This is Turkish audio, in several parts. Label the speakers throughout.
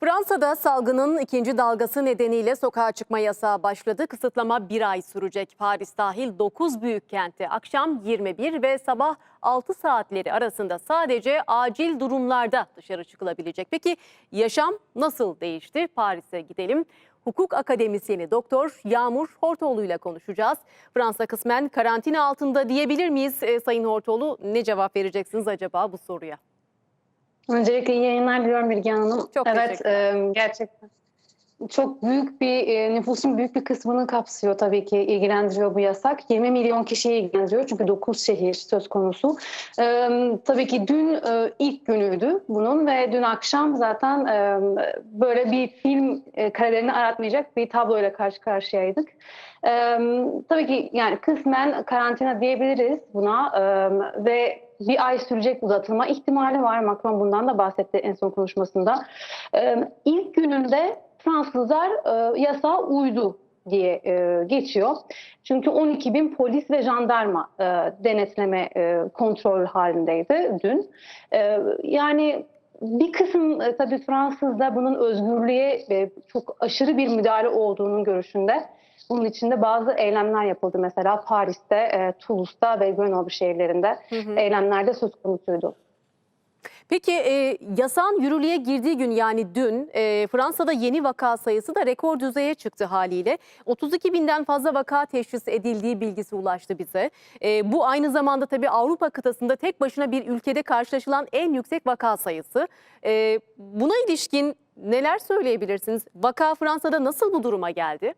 Speaker 1: Fransa'da salgının ikinci dalgası nedeniyle sokağa çıkma yasağı başladı. Kısıtlama bir ay sürecek. Paris dahil 9 büyük kentte akşam 21 ve sabah 6 saatleri arasında sadece acil durumlarda dışarı çıkılabilecek. Peki yaşam nasıl değişti? Paris'e gidelim. Hukuk akademisyeni Doktor Yağmur Hortoğlu ile konuşacağız. Fransa kısmen karantina altında diyebilir miyiz e, Sayın Hortoğlu? Ne cevap vereceksiniz acaba bu soruya?
Speaker 2: Öncelikle iyi yayınlar diliyorum Bilge Hanım.
Speaker 1: Çok
Speaker 2: evet, e, gerçekten. Çok büyük bir e, nüfusun büyük bir kısmını kapsıyor tabii ki ilgilendiriyor bu yasak. 20 milyon kişiyi ilgilendiriyor çünkü 9 şehir söz konusu. E, tabii ki dün e, ilk günüydü bunun ve dün akşam zaten e, böyle bir film e, karelerini aratmayacak bir tabloyla karşı karşıyaydık. E, tabii ki yani kısmen karantina diyebiliriz buna e, ve bir ay sürecek uzatılma ihtimali var. Macron bundan da bahsetti en son konuşmasında. Ee, ilk gününde Fransızlar e, yasağa uydu diye e, geçiyor. Çünkü 12 bin polis ve jandarma e, denetleme e, kontrol halindeydi dün. E, yani bir kısım e, tabii Fransızda bunun özgürlüğe e, çok aşırı bir müdahale olduğunun görüşünde. Bunun içinde bazı eylemler yapıldı. Mesela Paris'te, e, Toulouse'da ve Grenoble şehirlerinde eylemler de söz konusuydu.
Speaker 1: Peki e, yasağın yürürlüğe girdiği gün yani dün e, Fransa'da yeni vaka sayısı da rekor düzeye çıktı haliyle. 32 binden fazla vaka teşhis edildiği bilgisi ulaştı bize. E, bu aynı zamanda tabii Avrupa kıtasında tek başına bir ülkede karşılaşılan en yüksek vaka sayısı. E, buna ilişkin neler söyleyebilirsiniz? Vaka Fransa'da nasıl bu duruma geldi?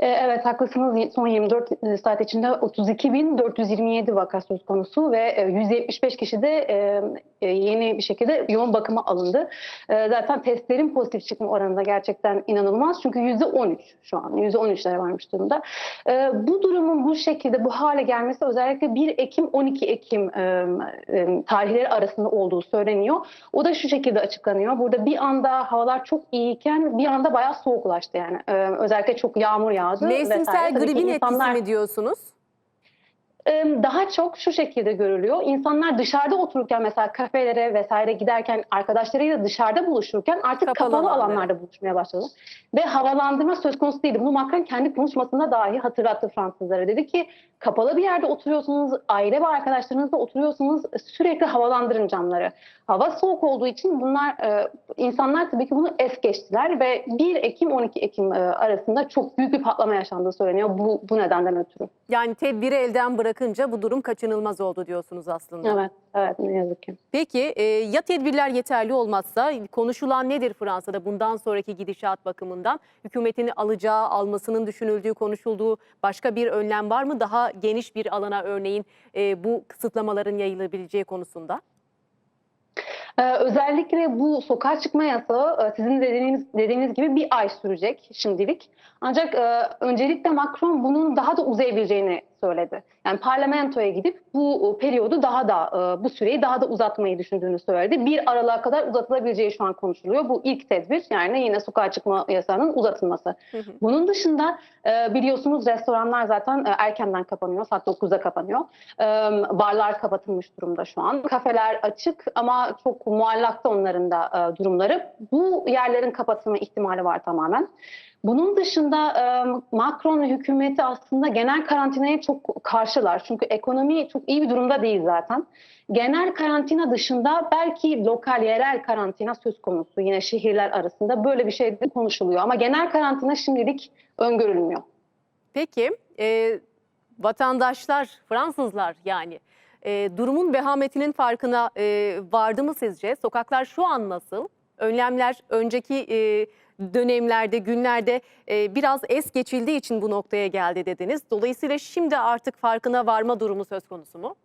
Speaker 2: E, Evet haklısınız. Son 24 saat içinde 32.427 vaka söz konusu ve e, 175 kişi de e, e, yeni bir şekilde yoğun bakıma alındı. E, Zaten testlerin pozitif çıkma oranı da gerçekten inanılmaz. Çünkü %13 şu an. %13'lere varmış durumda. E, Bu durumun bu şekilde bu hale gelmesi özellikle 1 Ekim 12 Ekim e, e, tarihleri arasında olduğu söyleniyor. O da şu şekilde açıklanıyor. Burada bir anda havalar çok iyiyken bir anda bayağı soğuklaştı yani. E, Özellikle çok yağmur yağdı.
Speaker 1: Mevsimsel
Speaker 2: vesaire. Tabii ki
Speaker 1: gribin
Speaker 2: insanlar-
Speaker 1: etkisi mi diyorsunuz?
Speaker 2: Daha çok şu şekilde görülüyor. İnsanlar dışarıda otururken mesela kafelere vesaire giderken arkadaşlarıyla dışarıda buluşurken artık
Speaker 1: Kapalı
Speaker 2: kapalı, alanlarda buluşmaya başladı. Ve havalandırma söz konusu değildi. Bunu Macron kendi konuşmasında dahi hatırlattı Fransızlara. Dedi ki kapalı bir yerde oturuyorsunuz, aile ve arkadaşlarınızla oturuyorsunuz sürekli havalandırın camları. Hava soğuk olduğu için bunlar e, insanlar tabii ki bunu es geçtiler ve 1 Ekim 12 Ekim e, arasında çok büyük bir patlama yaşandığı söyleniyor bu, bu nedenden ötürü.
Speaker 1: Yani tedbiri elden bırakınca bu durum kaçınılmaz oldu diyorsunuz aslında.
Speaker 2: Evet, evet ne yazık ki.
Speaker 1: Peki e, ya tedbirler yeterli olmazsa konuşulan nedir Fransa'da bundan sonraki gidişat bakımından? Hükümetin alacağı, almasının düşünüldüğü, konuşulduğu başka bir önlem var mı? Daha geniş bir alana örneğin e, bu kısıtlamaların yayılabileceği konusunda.
Speaker 2: Ee, özellikle bu sokağa çıkma yasağı e, sizin dediğiniz, dediğiniz gibi bir ay sürecek şimdilik. Ancak e, öncelikle Macron bunun daha da uzayabileceğini söyledi. Yani parlamentoya gidip bu periyodu daha da e, bu süreyi daha da uzatmayı düşündüğünü söyledi. Bir aralığa kadar uzatılabileceği şu an konuşuluyor. Bu ilk tedbir yani yine sokağa çıkma yasağının uzatılması. Bunun dışında e, biliyorsunuz restoranlar zaten e, erkenden kapanıyor. Saat 9'da kapanıyor. Barlar kapatılmış durumda şu an. Kafeler açık ama çok muallakta onların da durumları. Bu yerlerin kapatılma ihtimali var tamamen. Bunun dışında Macron hükümeti aslında genel karantinaya çok karşılar. Çünkü ekonomi çok iyi bir durumda değil zaten. Genel karantina dışında belki lokal yerel karantina söz konusu yine şehirler arasında böyle bir şey de konuşuluyor. Ama genel karantina şimdilik öngörülmüyor.
Speaker 1: Peki e, vatandaşlar, Fransızlar yani e, durumun vehametinin farkına e, vardı mı sizce? Sokaklar şu an nasıl? Önlemler önceki e, dönemlerde, günlerde e, biraz es geçildiği için bu noktaya geldi dediniz. Dolayısıyla şimdi artık farkına varma durumu söz konusu mu?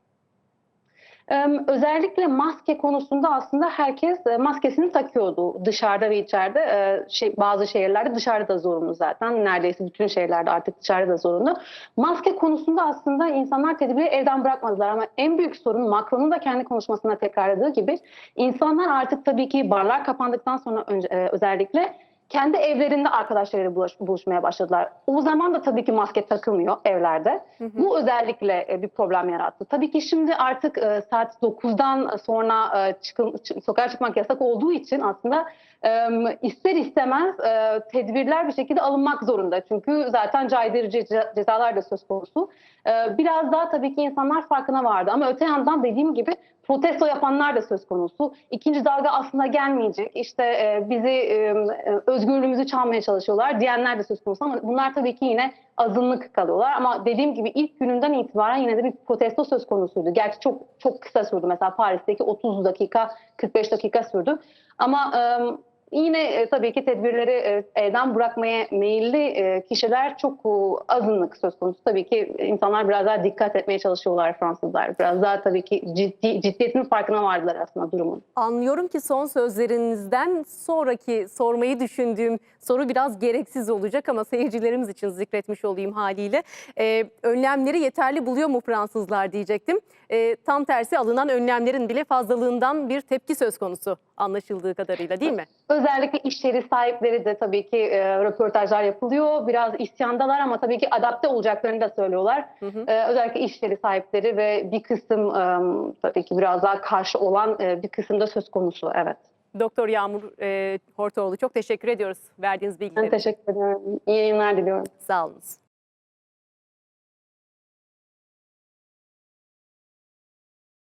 Speaker 2: Özellikle maske konusunda aslında herkes e, maskesini takıyordu dışarıda ve içeride. Ee, Şey, bazı şehirlerde dışarıda da zorunlu zaten. Neredeyse bütün şehirlerde artık dışarıda da zorunlu. Maske konusunda aslında insanlar tedbiri elden bırakmadılar ama en büyük sorun Macron'un da kendi konuşmasında tekrarladığı gibi insanlar artık tabii ki barlar kapandıktan sonra önce, e, özellikle kendi evlerinde arkadaşlarıyla bulaş- buluşmaya başladılar. O zaman da tabii ki maske takılmıyor evlerde. Bu özellikle e, bir problem yarattı. Tabii ki şimdi artık e, saat 9'dan sonra e, çıkın, çı- sokağa çıkmak yasak olduğu için aslında ister istemez e, tedbirler bir şekilde alınmak zorunda. Çünkü zaten caydırıcı ce- cezalar da söz konusu. E, biraz daha tabii ki insanlar farkına vardı. Ama öte yandan dediğim gibi protesto yapanlar da söz konusu. İkinci dalga aslında gelmeyecek. İşte e, bizi özgürlüğümüzü çalmaya çalışıyorlar diyenler de söz konusu ama bunlar tabii ki yine azınlık kalıyorlar. Ama dediğim gibi ilk gününden itibaren yine de bir protesto söz konusuydu. Gerçi çok çok kısa sürdü. Mesela Paris'teki 30 dakika, 45 dakika sürdü. Ama yine e, tabii ki tedbirleri e, elden bırakmaya meyilli e, kişiler çok e, azınlık söz konusu. Tabii ki insanlar biraz daha dikkat etmeye çalışıyorlar Fransızlar. Biraz daha tabii ki ciddi, ciddiyetinin farkına vardılar aslında durumun.
Speaker 1: Anlıyorum ki son sözlerinizden sonraki sormayı düşündüğüm soru biraz gereksiz olacak ama seyircilerimiz için zikretmiş olayım haliyle. Ee, önlemleri yeterli buluyor mu Fransızlar diyecektim. Ee, tam tersi alınan önlemlerin bile fazlalığından bir tepki söz konusu anlaşıldığı kadarıyla değil mi?
Speaker 2: Özellikle iş yeri sahipleri de tabii ki e, röportajlar yapılıyor. Biraz isyandalar ama tabii ki adapte olacaklarını da söylüyorlar. E, özellikle iş yeri sahipleri ve bir kısım e, tabii ki biraz daha karşı olan e, bir kısım da söz konusu. Evet.
Speaker 1: Doktor Yağmur e, Hortoğlu çok teşekkür ediyoruz verdiğiniz bilgiler
Speaker 2: Ben
Speaker 1: için.
Speaker 2: teşekkür ediyorum. İyi yayınlar diliyorum.
Speaker 1: Sağ.